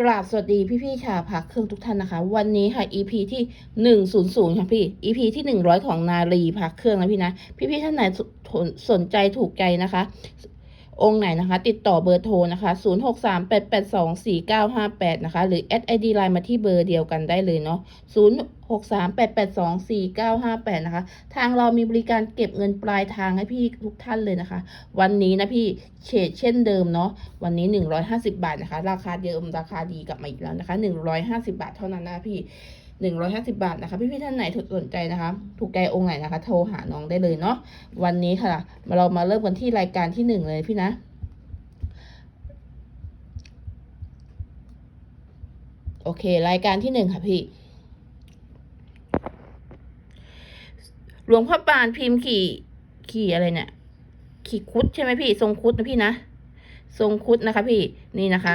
กราบสวัสดีพี่พี่ชาวพักเครื่องทุกท่านนะคะ วันนี้ค่ะ EP ที่หนึ่งศูนย์ศูนย์ค่ะพี่ EP ที่หนึ่งร้อยของนารีพักเครื่องนะพี่นะ พี่พี่ท่านไหนสนสนใจถูกใจนะคะ องค์ไหนนะคะ ติดต่อเบอร์โทรนะคะ0 6 3 8 8 2 4 9 5 8นะคะ หรือแอดไอดีไลน์มาที่เบอร์เดียวกันได้เลยเนาะ0 6 3 8 8 2 4 9 5 8 นะคะ ทางเรามีบริการเก็บเงินปลายทางให้พี่ทุกท่านเลยนะคะ วันนี้นะพี่เฉดเช่นเดิมเนาะวันนี้ 150 บาทนะคะ ราคาเดิมราคาดีกลับมาอีกแล้วนะคะ 150 บาทเท่านั้นนะพี่150 บาทนะคะพี่ๆท่านไหนสนใจนะคะ ถูกใจองค์ไหนนะคะ โทรหาน้องได้เลยเนาะวันนี้ค่ะ เรามาเริ่มกันที่รายการที่หนึ่งเลยพี่นะโอเค รายการที่หนึ่งค่ะพี่ หลวงพ่อปานพิมพ์ขี่ขี่อะไรเนี่ย ขี่คุดใช่ไหมพี่ ทรงคุดนะพี่นะ ทรงคุดนะคะ พี่ นี่นะคะ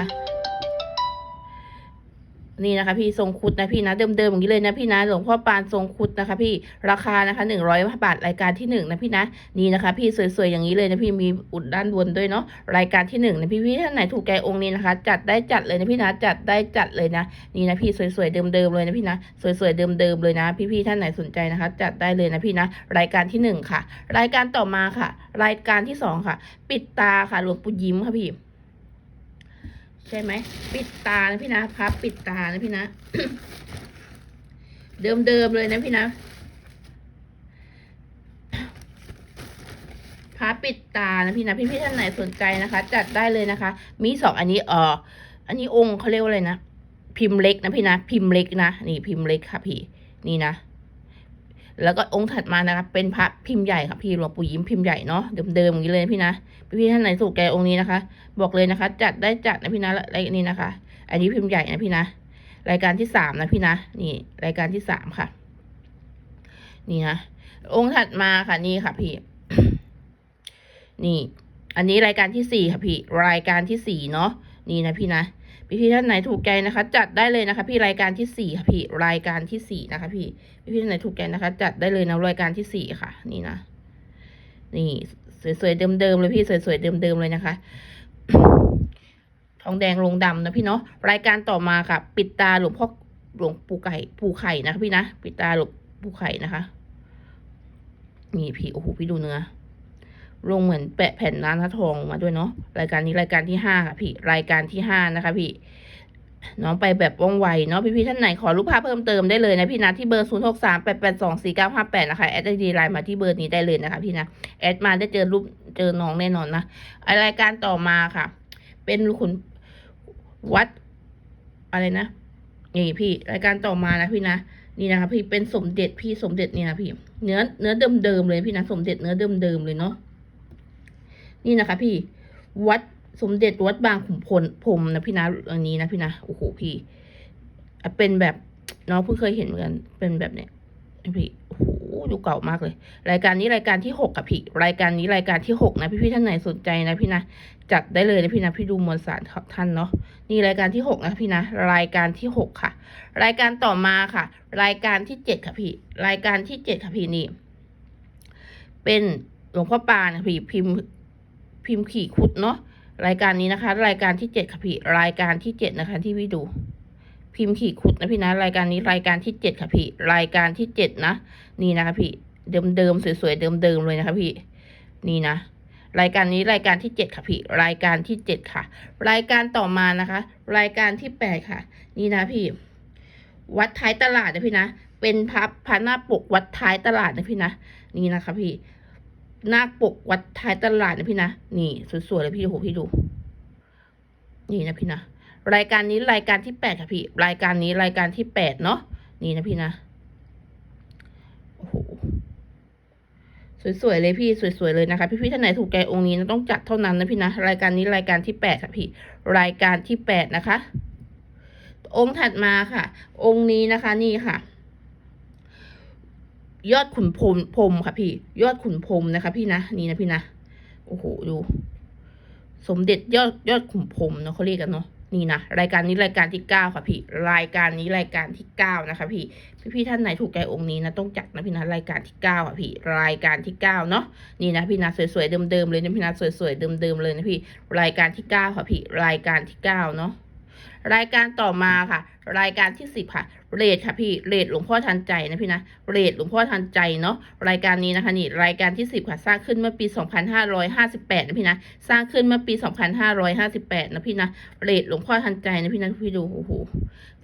นี่นะคะ พี่ทรงคุดนะพี่นะเดิมๆอย่างนี้เลยนะพี่นะหลวงพ่อปานทรงคุดนะคะ พี่ราคานะคะหนึ่งร้อยบาทรายการที่หนึ่งนะพี่นะนี่นะคะ พี่สวยๆอย่างนี้เลยนะพี่มีอุดด้านบนด้วยเนาะรายการที่หนึ่งนะพี่พี่ท่านไหนถูกใจองค์นี้นะคะ จัดได้จัดเลยนะพี่นะจัดได้จัดเลยนะ นี่นะพี่สวยๆเดิมๆเลยนะพี่นะสวยๆเดิมๆเลยนะ พี่ๆท่านไหนสนใจนะคะ จัดได้เลยนะพี่นะ รายการที่หนึ่งค่ะ รายการต่อมาค่ะ รายการที่สองค่ะ ปิดตาค่ะหลวงปู่ยิ้มค่ะพี่ ใช่ไหม ปิดตานะพี่นะพับปิดตานะพี่นะ เดิมเดิมเลยนะพี่นะพับปิดตานะพี่นะพี่พี่ๆท่านไหนสนใจนะคะ จัดได้เลยนะคะ มีสองอันนี้เอออันนี้องค์เขาเรียกว่าอะไรนะพิมพ์เล็กนะพี่นะ พิมพ์เล็กนะนี่พิมพ์เล็กค่ะพี่ นี่นะ แล้วก็องค์ถัดมานะคะเป็นพระพิมพ์ใหญ่ค่ะพี่หลวงปู่ยิ้มพิมพ์ใหญ่เนาะเดิมๆอย่างนี้เลยพี่นะพี่ท่านไหนถูกใจองค์นี้นะคะ บอกเลยนะคะ จัดได้จัดนะพี่นะและและนี่นะคะ อันนี้พิมพ์ใหญ่นะพี่นะรายการที่สามนะพี่นะนี่ รายการที่สามค่ะ นี่นะองค์ถัดมาค่ะนี่ค่ะพี่ นี่ อันนี้รายการที่สี่ค่ะพี่ รายการที่สี่เนาะนี่นะพี่นะ พี่พี่ท่านไหนถูกใจนะคะ จัดได้เลยนะคะ พี่รายการที่สี่ค่ะพี่รายการที่สี่นะคะ พี่พี่พี่ท่านไหนถูกใจนะคะ จัดได้เลยนะรายการที่สี่ค่ะ นี่นะนี่สวยๆเดิมๆเลยพี่สวยๆเดิมๆเลยนะคะทองแดงลงดำนะพี่เนาะรายการต่อมาค่ะ ปิดตาหลวงพ่อหลวงปู่ไก่ปู่ไข่นะคะพี่นะปิดตาหลวงปู่ไข่นะคะ นี่พี่โอ้โหพี่ดูเนื้อ ลงเหมือนแปะแผ่นน้ำทองมาด้วยเนาะรายการนี้รายการที่ห้าค่ะพี่รายการที่ห้านะคะพี่น้องไปแบบว่องไวเนาะพี่พี่ๆท่านไหนขอรูปภาพเพิ่มเติมได้เลยนะพี่นะที่เบอร์ศูนย์หกสามแปดแปดสองสี่เก้าห้าแปดนะคะ แอดไอดีไลน์มาที่เบอร์นี้ได้เลยนะคะพี่นะ แอดมาได้เจอรูปเจอน้องแน่นอนนะรายการต่อมาค่ะ เป็นขุนวัด อะไรนะนี่พี่ รายการต่อมานะพี่นะ นี่นะคะพี่เป็นสมเด็จพี่สมเด็จเนี่ยนะพี่ เนื้อเนื้อเดิมๆเลยพี่นะสมเด็จเนื้อเดิมๆเลยเนาะ นี่นะคะ พี่วัดสมเด็จวัดบางขุนพลพรหมนะพี่นะอันนี้นะพี่นะโอ้โหพี่เป็นแบบน้องเพิ่งเคยเห็นเหมือนกันเป็นแบบเนี้ยพี่โอ้โหดูเก่ามากเลย รายการนี้รายการที่หกกับพี่รายการนี้รายการที่หกนะพี่พี่ท่านไหนสนใจนะพี่นะจัดได้เลยนะพี่นะพี่ดูมวลสารท่านเนาะนี่รายการที่หกนะพี่นะรายการที่หกค่ะ รายการต่อมาค่ะ รายการที่เจ็ดค่ะพี่รายการที่เจ็ดค่ะพี่นี่เป็นหลวงพ่อปานะพี่พิมพ์ พิมพ์ขี่คุดเนาะรายการนี้นะคะ รายการที่เจ็ดค่ะพี่รายการที่เจ็ดนะคะ ที่พี่ดู พิมพ์ขี่คุดนะพี่นะรายการนี้รายการที่เจ็ดค่ะพี่รายการที่เจ็ดนะนี่นะคะพี่เดิมเดิมๆสวยๆเดิมๆเลยนะคะพี่นี่นะรายการนี้รายการที่เจ็ดค่ะพี่รายการที่เจ็ดค่ะ รายการต่อมานะคะ รายการที่แปดค่ะ นี่นะพี่ วัดท้ายตลาดนะพี่นะเป็นพับพระหน้าปกวัดท้ายตลาดนะพี่นะนี่นะคะพี่ หน้าปกวัดท้ายตลาดนะพี่นะ นี่สวยๆเลยพี่โอ้โหพี่ดู นี่นะพี่นะ รายการนี้รายการที่แปดค่ะพี่ รายการนี้รายการที่แปดเนาะ นี่นะพี่นะ โอ้โห สวยๆเลยพี่สวยๆเลยนะคะ พี่ๆท่านไหนถูกใจองค์นี้นะต้องจัดเท่านั้นนะพี่นะ รายการนี้รายการที่แปดค่ะพี่ รายการที่แปดนะคะ องค์ถัดมาค่ะ องค์นี้นะคะ นี่ค่ะ ยอดขุนพรมพรมค่ะพี่ ยอดขุนพรมนะคะ พี่นะนี่นะพี่นะโอ้โหดู สมเด็จยอดยอดขุนพรมเนาะเขาเรียกกันเนาะนี่นะรายการนี้รายการที่เก้าค่ะพี่ รายการนี้รายการที่เก้านะคะ พี่พี่ๆท่านไหนถูกใจองค์นี้นะต้องจัดนะพี่นะรายการที่เก้าอะพี่ รายการที่เก้าเนาะนี่นะพี่นะสวยๆเดิมๆเลยนะพี่นะสวยๆเดิมๆเลยนะพี่ รายการที่เก้าค่ะพี่ รายการที่เก้าเนาะรายการต่อมาค่ะ รายการที่สิบค่ะเรทค่ะพี่เรทหลวงพ่อทันใจนะพี่นะเรทหลวงพ่อทันใจเนาะรายการนี้นะคะนี่รายการที่สิบค่ะสร้างขึ้นเมื่อปี2558นห้าร้อยห้าสิบแปดนะพี่นะสร้างขึ้นเมื่อปี2558นห้าร้อยห้าสิบแปดนะพี่นะเรทหลวงพ่อทันใจนะพี่นะพี่ดูโอ้โห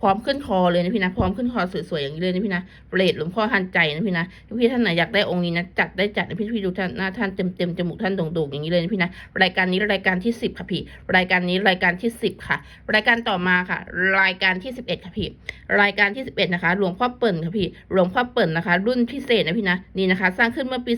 พร้อมขึ้นคอเลยนะพี่นะพร้อมขึ้นคอสวยๆอย่างนี้เลยนะพี่นะเรทหลวงพ่อทันใจนะพี่นะพี่ท่านไหนอยากได้องค์นี้นะจัดได้จัดนะพี่พี่ดูท่านหน้าท่านเต็มเต็มๆจมูกท่านโด่งๆอย่างนี้เลยนะพี่นะรายการนี้รายการที่สิบค่ะพี่รายการนี้รายการที่สิบค่ะ รายการต่อมามาค่ะ รายการที่สิบเอ็ดค่ะพี่ รายการที่สิบเอ็ดนะคะ หลวงพ่อเปิ่นค่ะพี่ หลวงพ่อเปิ่นนะคะ รุ่นพิเศษนะพี่นะ นี่นะคะ สร้างขึ้นเมื่อปี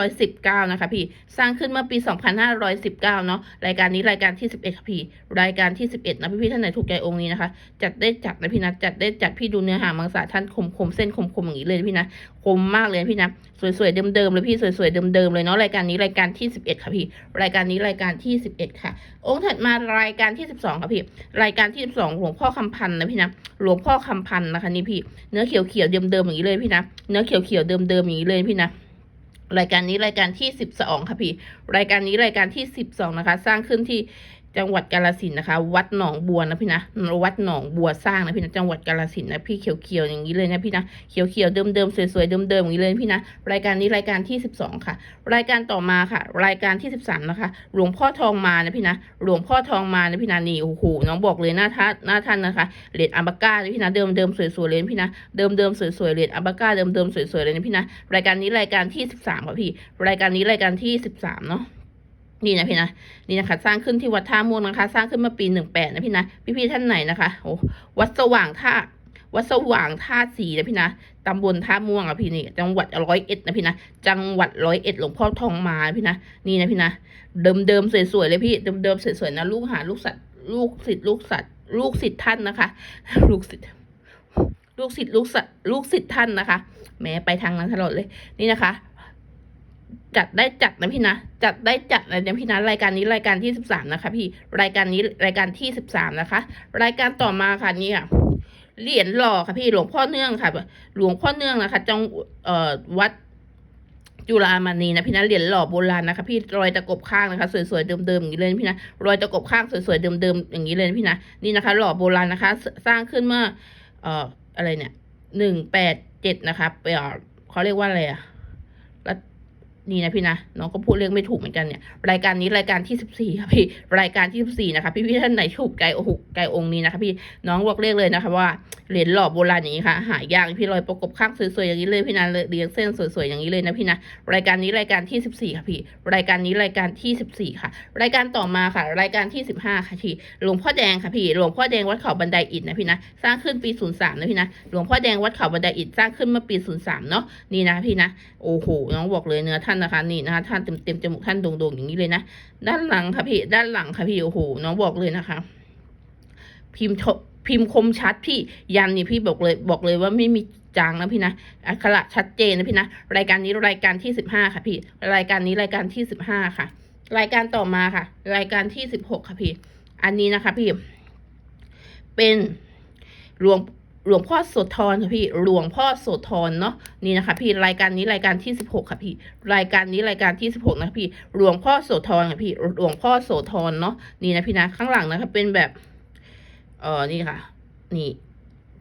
2519 นะคะพี่ สร้างขึ้นเมื่อปี 2519 เนาะ รายการนี้รายการที่ 11 ค่ะพี่ รายการที่ 11 นะพี่พี่ท่านไหนถูกใจองค์นี้นะคะ จัดได้จัดนะพี่นะ จัดได้จัดพี่ดูเนื้อหามังสาท่านคมคมเส้นคมคมอย่างนี้เลยพี่นะ คมมากเลยนะพี่นะ สวยๆเดิมๆเลยพี่ สวยๆเดิมๆเลยเนาะ รายการนี้รายการที่ 11 ค่ะพี่ รายการนี้รายการที่ 11 ค่ะ องค์ถัดมารายการที่ 12 ค่ะพี่ รายการที่12หลวงพ่อคำพันธ์นะพี่นะหลวงพ่อคำพันธ์นะคะนี่พี่เนื้อเขียวเขียวเดิมเดิมอย่างนี้เลยพี่นะเนื้อเขียวเขียวเดิมเดิมอย่างนี้เลยพี่นะรายการนี้รายการที่สิบสองค่ะพี่ รายการนี้รายการที่สิบสองนะคะ สร้างขึ้นที่ จังหวัดกาลสินนะคะ วัดหนองบัวนะพี่นะวัดหนองบัวสร้างนะพี่นะจังหวัดกาลสินนะพี่เขียวๆอย่างนี้เลยนะพี่นะเขียวๆเดิมๆสวยๆเดิมๆอย่างนี้เลยพี่นะรายการนี้รายการที่สิบสองค่ะ รายการต่อมาค่ะ รายการที่สิบสามนะคะ หลวงพ่อทองมานะพี่นะหลวงพ่อทองมานะพี่นะนี่โอ้โหน้องบอกเลยหน้าท่านหน้าท่านนะคะเหรียญอัมบาก้านะพี่นะเดิมๆสวยๆเลยพี่นะเดิมๆสวยๆเหรียญอัมบาก้าเดิมเดิมๆสวยๆเลยนะพี่นะรายการนี้รายการที่สิบสามค่ะพี่รายการนี้รายการที่สิบสามเนาะ นี่นะพี่นะนี่นะคะ สร้างขึ้นที่วัดท่าม่วงนะคะ สร้างขึ้นเมื่อปีหนึ่งแปดนะพี่นะพี่ๆท่านไหนนะคะโอ้วัดสว่างท่าวัดสว่างท่าสีนะพี่นะตำบลท่าม่วงอะพี่นี่ จังหวัดร้อยเอ็ดนะพี่นะ จังหวัดร้อยเอ็ดหลวงพ่อทองมาพี่นะ นี่นะพี่นะ เดิมเดิมสวยๆเลยพี่ เดิมเดิมสวยๆนะ ลูกหาลูกสัตว์ลูกศิษย์ลูกสัตว์ลูกศิษย์ท่านนะคะ ลูกศิษย์ลูกศิษย์ลูกสัตว์ลูกศิษย์ท่านนะคะ แม้ไปทางนั้นตลอดเลย นี่นะคะ จัดได้จัดนะพี่นะ จัดได้จัดนะพี่นะ รายการนี้รายการที่สิบสามนะคะ พี่ รายการนี้รายการที่สิบสามนะคะ รายการต่อมาค่ะนี่ค่ะเหรียญหล่อค่ะพี่หลวงพ่อเนื่องค่ะ หลวงพ่อเนื่องนะคะจังเอ่อวัดจุฬามณีนะพี่นะเหรียญหล่อโบราณนะคะพี่รอยตะกบข้างนะคะ สวยๆเดิมๆอย่างนี้เลยพี่นะรอยตะกบข้างสวยๆเดิมๆอย่างนี้เลยพี่นะนี่นะคะ หล่อโบราณนะคะ สร้างขึ้นเมื่อเอ่ออะไรเนี่ยหนึ่งแปดเจ็ดนะคะเอ่อเขาเรียกว่าอะไรอะ นี่นะพี่นะน้องก็พูดเรื่องไม่ถูกเหมือนกันเนี่ย รายการนี้รายการที่สิบสี่ค่ะพี่รายการที่สิบสี่นะคะพี่พี่ท่านไหนถูกใจโอ้โหใจองค์นี้นะคะ พี่น้องบอกเรียกเลยนะคะ ว่าเหรียญหล่อโบราณอย่างนี้ค่ะ หายากพี่รอยประกบข้างสวยๆอย่างนี้เลยพี่นะเรียงเส้นสวยๆอย่างนี้เลยนะพี่นะรายการนี้รายการที่สิบสี่ค่ะพี่ รายการนี้รายการที่สิบสี่ค่ะ รายการต่อมาค่ะ รายการที่สิบห้าค่ะพี่หลวงพ่อแดงค่ะพี่หลวงพ่อแดงวัดเขาบันไดอิฐนะพี่นะสร้างขึ้นปีศูนย์สามนะพี่นะหลวงพ่อแดงวัดเขาบันไดอิฐสร้างขึ้นเมื่อปีศูนย์สามเนาะนี่นะพี่นะโอ้โหน้องบอกเลยเนื้อท่านนะคะนี่นะคะท่านเต็มเต็มจมูกท่านโด่งๆอย่างนี้เลยนะด้านหลังค่ะพี่ด้านหลังค่ะพี่โอ้โหน้องบอกเลยนะคะ พิมพ์พิมพ์คมชัดพี่ยันนี่พี่บอกเลยบอกเลยว่าไม่มีจางนะพี่นะอักขระชัดเจนนะพี่นะรายการนี้รายการที่สิบห้าค่ะพี่ รายการนี้รายการที่สิบห้าค่ะ รายการต่อมาค่ะ รายการที่สิบหกค่ะพี่ อันนี้นะคะพี่ เป็นหลวง หลวงพ่อโสธรค่ะพี่ หลวงพ่อโสธรเนาะนี่นะคะ พี่รายการนี้รายการที่สิบหกค่ะพี่ รายการนี้รายการที่สิบหกนะพี่ หลวงพ่อโสธรค่ะพี่ หลวงพ่อโสธรเนาะนี่นะพี่นะข้างหลังนะคะเป็นแบบเออนี่ค่ะ นี่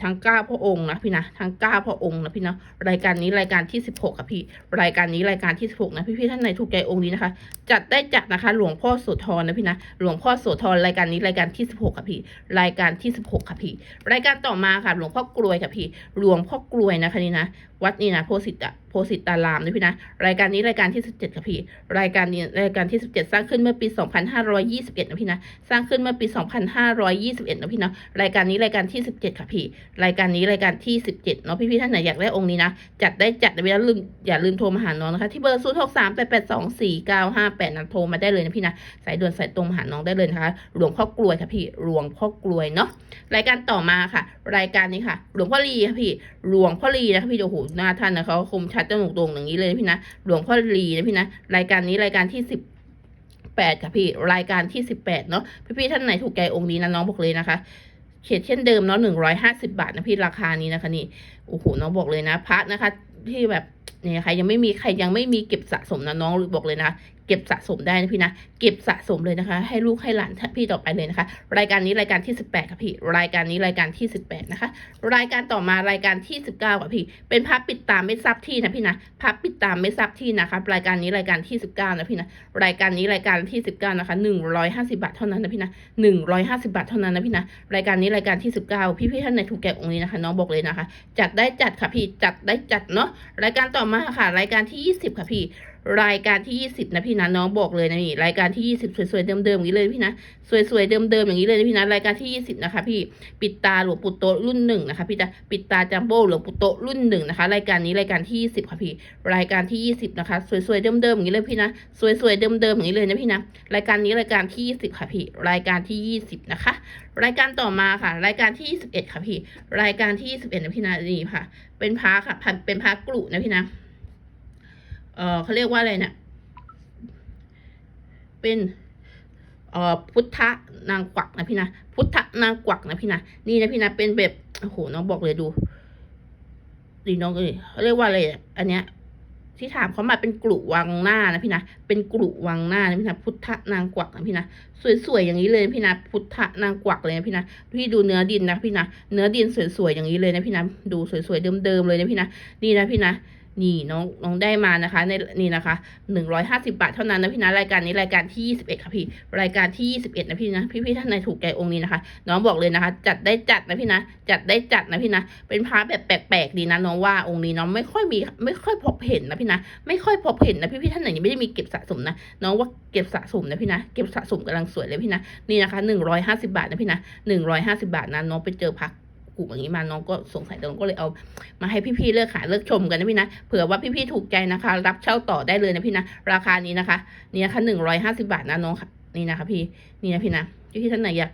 ทั้งเก้าพระองค์นะพี่นะทั้งเก้าพระองค์นะพี่นะรายการนี้รายการที่สิบหกค่ะพี่รายการนี้รายการที่สิบหกนะพี่พี่ท่านไหนถูกใจองค์นี้นะคะ จัดได้จัดนะคะ หลวงพ่อโสธรนะพี่นะหลวงพ่อโสธรรายการนี้รายการที่สิบหกค่ะพี่รายการที่สิบหกค่ะพี่รายการต่อมาค่ะหลวงพ่อกลวยค่ะพี่หลวงพ่อกลวยนะคะนี่นะวัดนี่นะโพสิตะ โพสิตารามนะพี่นะ รายการนี้รายการที่สิบเจ็ดค่ะพี่ รายการนี้รายการที่สิบเจ็ดสร้างขึ้นเมื่อปีสองพันห้าร้อยยี่สิบเอ็ดนะพี่นะ สร้างขึ้นเมื่อปีสองพันห้าร้อยยี่สิบเอ็ดนะพี่นะ รายการนี้รายการที่สิบเจ็ดค่ะพี่ รายการนี้รายการที่สิบเจ็ดเนาะพี่ๆท่านไหนอยากได้องค์นี้นะ จัดได้จัดอย่าลืมอย่าลืมโทรมาหาน้องนะคะ ที่เบอร์ศูนย์หกสามแปดแปดสองสี่เก้าห้าแปดนะโทรมาได้เลยนะพี่นะ สายด่วนสายตรงมาหาน้องได้เลยนะคะ หลวงพ่อกลวยค่ะพี่ หลวงพ่อกลวยเนาะ รายการต่อมาค่ะ รายการนี้ค่ะ หลวงพ่อลีค่ะพี่ หลวงพ่อลีนะคะพี่โอ้โหหน้าท่านนะเขาคมชัดจมูกโด่งอย่างนี้เลยพี่นะหลวงพ่อลีนะพี่นะรายการนี้รายการที่สิบแปดค่ะพี่รายการที่สิบแปดเนาะพี่ๆท่านไหนถูกใจองค์นี้นะน้องบอกเลยนะคะเขียนเช่นเดิมเนาะหนึ่งร้อยห้าสิบาทนะพี่ราคานี้นะคะนี่โอ้โหน้องบอกเลยนะพระนะคะ ที่แบบเนี่ยใครยังไม่มีใครยังไม่มีเก็บสะสมนะน้องบอกเลยนะ ก็บสะสมได้นะพี่นะ เก็บสะสมเลยนะคะ ให้ลูกให้หลานพี่ต่อไปเลยนะคะ รายการนี้รายการที่ 18ค่ะพี่รายการนี้รายการที่ 18นะคะ รายการต่อมารายการที่ 19ค่ะพี่ เป็นพับปิดตามไม่ทราบที่นะพี่นะพับปิดตามไม่ทราบที่นะคะรายการนี้รายการที่ 19นะพี่นะรายการนี้รายการที่ 19นะคะ150 บาทเท่านั้นนะพี่นะ150 บาทเท่านั้นนะพี่นะรายการนี้รายการที่ 19 พี่พี่ท่านไหนถูกแกะองค์นี้นะคะน้องบอกเลยนะคะ จัดได้จัดค่ะพี่จัดได้จัดเนาะรายการต่อมาค่ะ รายการที่ 20 ค่ะพี่ รายการที่ 20 นะพี่นะน้องบอกเลยนะนี่รายการที่ 20 สวยๆเดิมๆอย่างนี้เลยพี่นะสวยๆเดิมๆอย่างนี้เลยนะพี่นะรายการที่ 20 นะคะพี่ปิดตาหลวงปู่โตรุ่นหนึ่งนะคะพี่ตาปิดตาจัมโบ้หลวงปู่โตรุ่นหนึ่งนะคะรายการนี้รายการที่ 20 ค่ะพี่รายการที่ 20 นะคะสวยๆเดิมๆอย่างนี้เลยพี่นะสวยๆเดิมๆอย่างนี้เลยนะพี่นะรายการนี้รายการที่ 20 ค่ะพี่รายการที่ 20 นะคะ รายการต่อมาค่ะ รายการที่ 21 ค่ะพี่รายการที่ 21 นะพี่นะนี่ค่ะ เป็นพาค่ะพันเป็นพากรุนะพี่นะ เออเขาเรียกว่าอะไรเนี่ยเป็นเอ่อพุทธนางกวักนะพี่นะพุทธนางกวักนะพี่นะนี่นะพี่นะเป็นแบบโอ้โหน้องบอกเลยดูดีน้องเอ้ยเขาเรียกว่าอะไรอะอันเนี้ย ที่ถามเขามาเป็นกลุ่วังหน้านะพี่นะเป็นกลุ่วังหน้านะพี่นะพุทธนางกวักนะพี่นะสวยๆอย่างนี้เลยนะพี่นะพุทธนางกวักเลยนะพี่นะพี่ดูเนื้อดินนะพี่นะเนื้อดินสวยๆอย่างนี้เลยนะพี่นะดูสวยๆเดิมๆเลยนะพี่นะนี่นะพี่นะ นี่น้องน้องได้มานะคะ ในนี่นะคะหนึ่งร้อยห้าสิบาทเท่านั้นนะพี่นะรายการนี้รายการที่ยี่สิบเอ็ดค่ะพี่รายการที่ยี่สิบเอ็ดนะพี่นะพี่พี่ท่านในถูกใจองค์นี้นะคะ น้องบอกเลยนะคะ จัดได้จัดนะพี่นะจัดได้จัดนะพี่นะเป็นพระแบบแปลกๆดีนะน้องว่าองค์นี้น้องไม่ค่อยมีไม่ค่อยพบเห็นนะพี่นะไม่ค่อยพบเห็นนะพี่พี่ท่านไหนไม่ได้มีเก็บสะสมนะน้องว่าเก็บสะสมนะพี่นะเก็บสะสมกำลังสวยเลยพี่นะนี่นะคะหนึ่งร้อยห้าสิบาทนะพี่นะหนึ่งร้อยห้าสิบาทนะน้องไปเจอพัก กูอย่างนี้มาน้องก็สงสัยน้องก็เลยเอามาให้พี่ๆเลือกขายเลือกชมกันนะพี่นะเผื่อว่าพี่ๆถูกใจนะคะ รับเช่าต่อได้เลยนะพี่นะราคานี้นะคะนี่นะคะหนึ่งร้อยห้าสิบาทนะน้องค่ะนี่นะคะ พี่นี่นะพี่นะที่ท่านไหนอยาก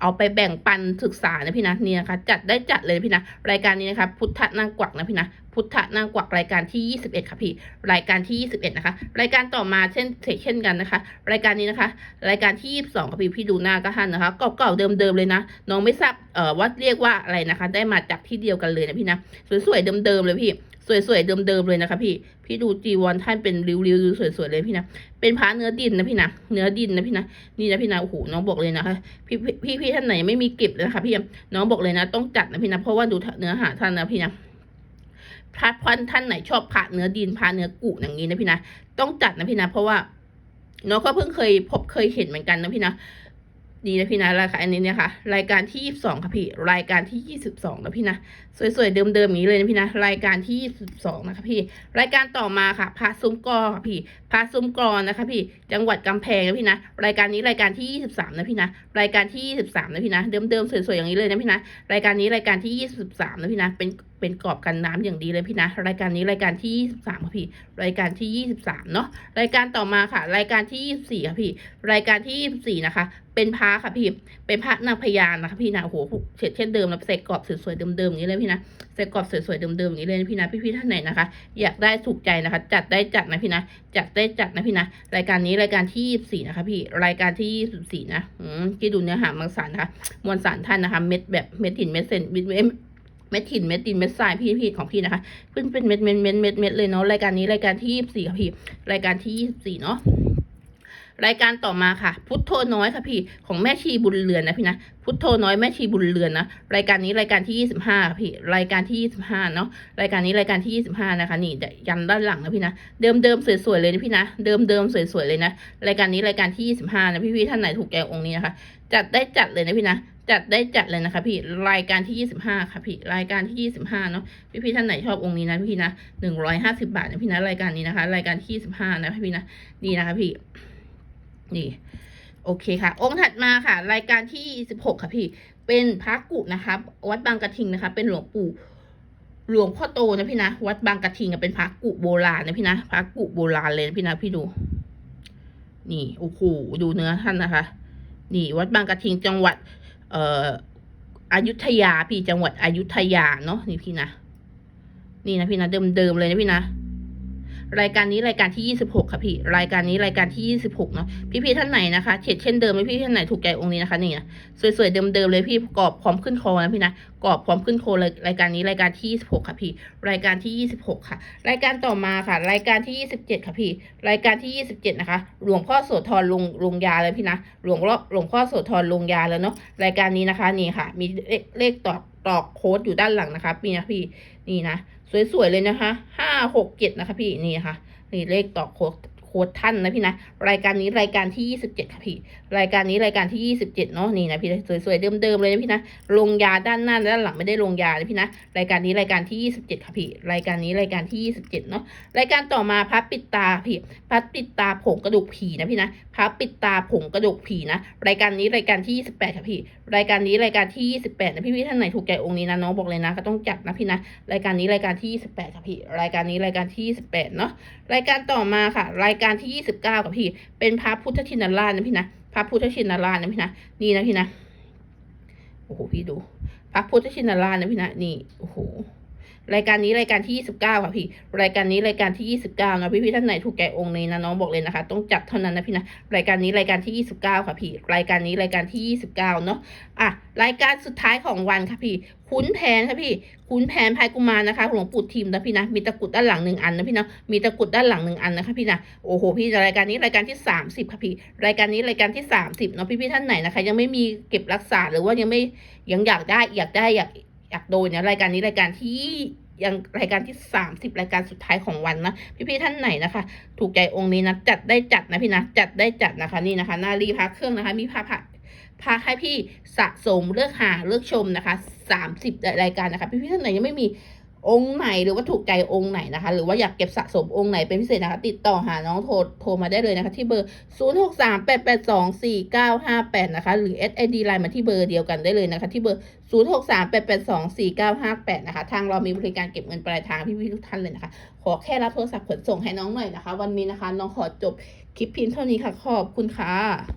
เอาไปแบ่งปันศึกษานะพี่นะนี่นะคะจัดได้จัดเลยนะพี่นะรายการนี้นะคะพุทธนางกวักนะพี่นะ พุทธนางกวักรายการที่ 21ค่ะพี่รายการที่ 21 นะคะ รายการต่อมาเช่นเช่นกันนะคะ รายการนี้นะคะ รายการที่ 22ค่ะพี่พี่ดูหน้าก็ทันนะคะเก่าๆเดิมๆเลยนะน้องไม่ทราบเอ่อว่าเรียกว่าอะไรนะคะ ได้มาจากที่เดียวกันเลยนะพี่นะสวยๆเดิมๆเลยพี่สวยๆเดิมๆเลยนะคะพี่ พี่ดูจีวรท่านเป็นริ้วๆดูสวยๆเลยพี่นะ เป็นพระเนื้อดินนะพี่นะ เนื้อดินนะพี่นะ นี่นะพี่นะ โอ้โห น้องบอกเลยนะคะพี่พี่พี่ท่านไหนไม่มีเก็บเลยนะคะพี่ น้องบอกเลยนะ ต้องจัดนะพี่นะ เพราะว่าดูเนื้อหาท่านนะพี่นะ พระพันท่านไหนชอบพระเนื้อดินพระเนื้อกุอย่างนี้นะพี่นะต้องจัดนะพี่นะ เพราะว่าเน้องก็เพิ่งเคยพบเคยเห็นเหมือนกันนะพี่นะดีนะพี่นะรายการอันนี้เนี่ยค่ะ รายการที่ยี่สิบสองค่ะพี่ รายการที่ยี่สิบสองนะพี่นะ สวยๆ เดิมๆอย่างนี้เลยนะพี่นะ รายการที่ยี่สิบสองนะคะพี่ รายการต่อมาค่ะพระซุ้มกอค่ะพี่พระซุ้มกรอนนะคะพี่ จังหวัดกำแพงนะพี่นะ รายการนี้รายการที่ยี่สิบสามนะพี่นะ รายการที่ยี่สิบสามนะพี่นะ เดิมๆสวยๆอย่างนี้เลยนะพี่นะ รายการนี้รายการที่ยี่สิบสามนะพี่นะ เป็น เป็นกรอบกันน้ำอย่างดีเลยพี่นะ รายการนี้รายการที่ยี่สิบสามค่ะพี่ รายการที่ยี่สิบสามเนาะรายการต่อมาค่ะ รายการที่ยี่สิบสี่ค่ะพี่ รายการที่ยี่สิบสี่นะคะ เป็นพระค่ะพี่ เป็นพระนางพญานะคะพี่นะโอ้โหเฉดเช่นเดิมแล้วใส่กรอบสวยๆเดิมๆอย่างนี้เลยพี่นะใส่กรอบสวยๆเดิมๆอย่างนี้เลยพี่นะพี่ๆท่านไหนนะคะ อยากได้ถูกใจนะคะ จัดได้จัดนะพี่นะจัดได้จัดนะพี่นะรายการนี้รายการที่ยี่สี่นะคะ พี่รายการที่ยี่สี่นะอืมที่ดูเนื้อหามังสารนะคะมวลสารท่านนะคะ เม็ดแบบเม็ดหินเม็ดเซนเม็ด เม็ดเม็ดหินเม็ดดินเม็ดทรายพี่พี่ของพี่นะคะเพิ่งเป็นเม็ดเม็ดเม็ดเม็ดเม็ดเลยเนาะรายการนี้รายการที่ยี่สี่ค่ะพี่ รายการที่ยี่สี่เนาะรายการต่อมาค่ะ พุทโธน้อยค่ะพี่ ของแม่ชีบุญเรือนนะพี่นะพุทโธน้อยแม่ชีบุญเรือนนะรายการนี้รายการที่ยี่สิบห้าพี่รายการที่ยี่สิบห้าเนาะรายการนี้รายการที่ยี่สิบห้านะคะนี่ยันด้านหลังนะพี่นะเดิมเดิมสวยๆเลยนะพี่นะเดิมเดิมสวยๆเลยนะรายการนี้รายการที่ยี่สิบห้านะพี่พี่ท่านไหนถูกใจองค์นี้นะคะจัดได้จัดเลยนะพี่นะ จัดได้จัดเลยนะคะพี่รายการที่ยี่สิบห้าค่ะพี่รายการที่ยี่สิบห้าเนาะพี่พี่ท่านไหนชอบองค์นี้นะพี่นะหนึ่งร้อยห้าสิบาทนะพี่นะรายการนี้นะคะ รายการที่ยี่สิบห้านะพี่นะนี่นะคะพี่นี่โอเคค่ะ องค์ถัดมาค่ะ รายการที่สิบหกค่ะพี่ เป็นพระกุนะคะวัดบางกระทิงนะคะ เป็นหลวงปู่หลวงพ่อโตนะพี่นะวัดบางกระทิงเป็นพระกุโบราณนะพี่นะพระกุโบราณเลยนะพี่นะพี่ดู นี่โอ้โหดูเนื้อท่านนะคะ นี่ วัดบางกระทิงจังหวัด เอ่ออยุธยาพี่จังหวัดอยุธยาเนาะนี่พี่นะ นี่นะพี่นะเดิมๆเลยนะพี่นะ รายการนี้รายการที่ 26 ค่ะพี่ รายการนี้รายการที่ 26 เนาะ พี่ๆท่านไหนนะคะเฉดเช่นเดิมไหมพี่ท่านไหนถูกใจองค์นี้นะคะนี่นะสวยๆเดิมๆเลยพี่กรอบพร้อมขึ้นคอนะพี่นะกรอบพร้อมขึ้นโคเลยรายการนี้รายการที่ 26 ค่ะพี่ รายการที่ 26 ค่ะ รายการต่อมาค่ะ รายการที่ 27 ค่ะพี่ รายการที่ 27 นะคะ หลวงพ่อโสธรลงลงยาเลยพี่นะ หลวงหลวงพ่อโสธรลงยาแล้วเนาะ รายการนี้นะคะนี่ค่ะ มีเลขเลขตอกตอกโค้ดอยู่ด้านหลังนะคะพี่นะพี่นี่นะ สวยๆเลยนะคะห้าหกเจ็ดนะคะพี่นี่ค่ะนี่เลขต่อโค้ด โค้ดท่านนะพี่นะ รายการนี้รายการที่ 27 ค่ะพี่ รายการนี้รายการที่ 27 เนาะนี่นะพี่สวยๆเดิมๆเลยนะพี่นะ ลงยาด้านหน้าด้านหลังไม่ได้ลงยานะพี่นะ รายการนี้รายการที่ 27 ค่ะพี่ รายการนี้รายการที่ 27 เนาะ รายการต่อมาพับปิดตาพี่ พับปิดตาผงกระดูกผีนะพี่นะพับปิดตาผงกระดูกผีนะ รายการนี้รายการที่ 28 ค่ะพี่ รายการนี้รายการที่ 28 นะพี่พี่ท่านไหนถูกใจองค์นี้นะน้องบอกเลยนะก็ต้องจัดนะพี่นะ รายการนี้รายการที่ 28 ค่ะพี่ รายการนี้รายการที่ 28 เนาะ รายการต่อมาค่ะ รายการที่ยี่สิบเกับพี่ เป็นพระพุทธชินราชนะพี่นะ พระพุทธชินราชนะพี่นะ นี่นะพี่นะ โอ้โหพี่ดู พระพุทธชินราชนะพี่นะ นี่ โอ้โห รายการนี้รายการที่ 29 ค่ะพี่ รายการนี้รายการที่ 29 นะพี่พี่ท่านไหนถูกใจองค์นี้นะน้องบอกเลยนะคะ ต้องจัดเท่านั้นนะพี่นะ รายการนี้รายการที่ 29 ค่ะพี่ รายการนี้รายการที่ 29 เนาะอะรายการสุดท้ายของวันค่ะพี่ขุนแผนค่ะพี่ขุนแผนพายกุมารนะคะหลวงปู่ทิมนะพี่นะมีตะกุดด้านหลังหนึ่งอันนะพี่นะมีตะกุดด้านหลังหนึ่งอันนะคะพี่นะโอ้โหพี่รายการนี้รายการที่ 30ค่ะพี่รายการนี้รายการที่ 30เนาะพี่พี่ท่านไหนนะคะ ยังไม่มีเก็บรักษาหรือว่ายังไม่ยังอยากได้อยากได้อยากอยากโดนเนี่ยรายการนี้รายการที่ ยังรายการที่ 30 รายการสุดท้ายของวันนะพี่พี่ๆท่านไหนนะคะ ถูกใจองค์นี้นะจัดได้จัดนะพี่นะจัดได้จัดนะคะนี่นะคะนารีพระเครื่องนะคะมีพระพระพาให้พี่สะสมเลือกหาเลือกชมนะคะ 30 รายการนะคะ พี่พี่ๆท่านไหนยังไม่มี องค์ไหนหรือว่าถูกใจองค์ไหนนะคะ หรือว่าอยากเก็บสะสมองค์ไหนเป็นพิเศษนะคะ ติดต่อหาน้องโทรโทรมาได้เลยนะคะ ที่เบอร์ 0 6 3 8 8 2 4 9 5 8 นะคะ หรือ SID ไลน์มาที่เบอร์เดียวกันได้เลยนะคะ ที่เบอร์ 0 6 3 8 8 2 4 9 5 8 นะคะ ทางเรามีบริการเก็บเงินปลายทางพี่ๆทุกท่านเลยนะคะ ขอแค่รับโทรศัพท์ขนส่งให้น้องหน่อยนะคะ วันนี้นะคะน้องขอจบคลิปเพียงเท่านี้ค่ะขอบคุณค่ะ